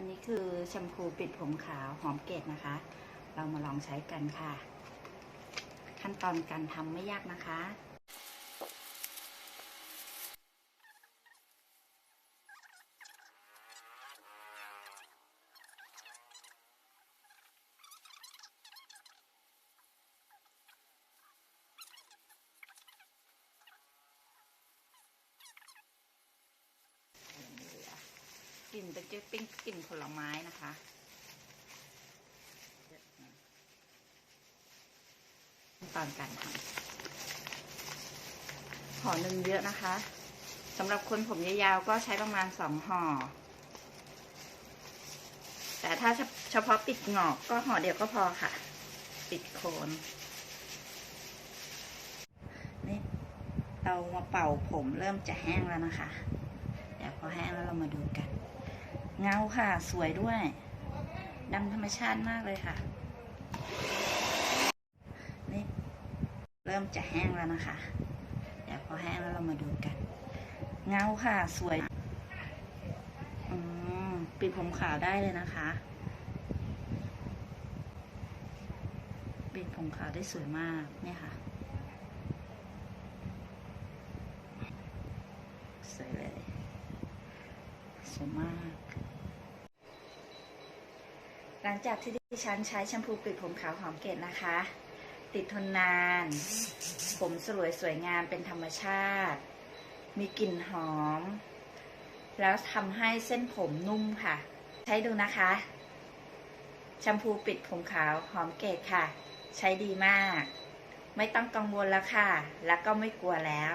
อันนี้คือแชมพูปิดผมขาวหอมเกตนะคะ เรามาลองใช้กันค่ะ ขั้นตอนการทำไม่ยากนะคะ กลิ่นเป็นจะเป็นกลิ่นผลไม้นะคะขั้นตอนการทำห่อหนึ่งเยอะนะคะสำหรับคนผมยาวๆก็ใช้ประมาณสองห่อ แต่ถ้าเฉเฉพาะปิดหงอกก็ห่อเดียวก็พอค่ะ ปิดโคนนี่เรามาเป่าผมเริ่มจะแห้งแล้วนะคะ เดี๋ยวพอแห้งแล้วเรามาดูกัน เงาค่ะสวยด้วยดำธรรมชาติมากเลยค่ะ นี่เริ่มจะแห้งแล้วนะคะ เดี๋ยวพอแห้งแล้วเรามาดูกัน เงาค่ะสวยอืมปิดผมขาวได้เลยนะคะปิดผมขาวได้สวยมากเนี่ยค่ะ สวยเลย วยมาก หลังจากที่ดิฉันใช้แชมพูปิดผมขาวหอมเกตนะคะ ติดทนนาน ผมสลวยสวยงามเป็นธรรมชาติ มีกลิ่นหอม แล้วทำให้เส้นผมนุ่มค่ะ ใช้ดูนะคะแชมพูปิดผมขาวหอมเกตค่ะ ใช้ดีมาก ไม่ต้องกังวลแล้วค่ะ แล้วก็ไม่กลัวแล้ว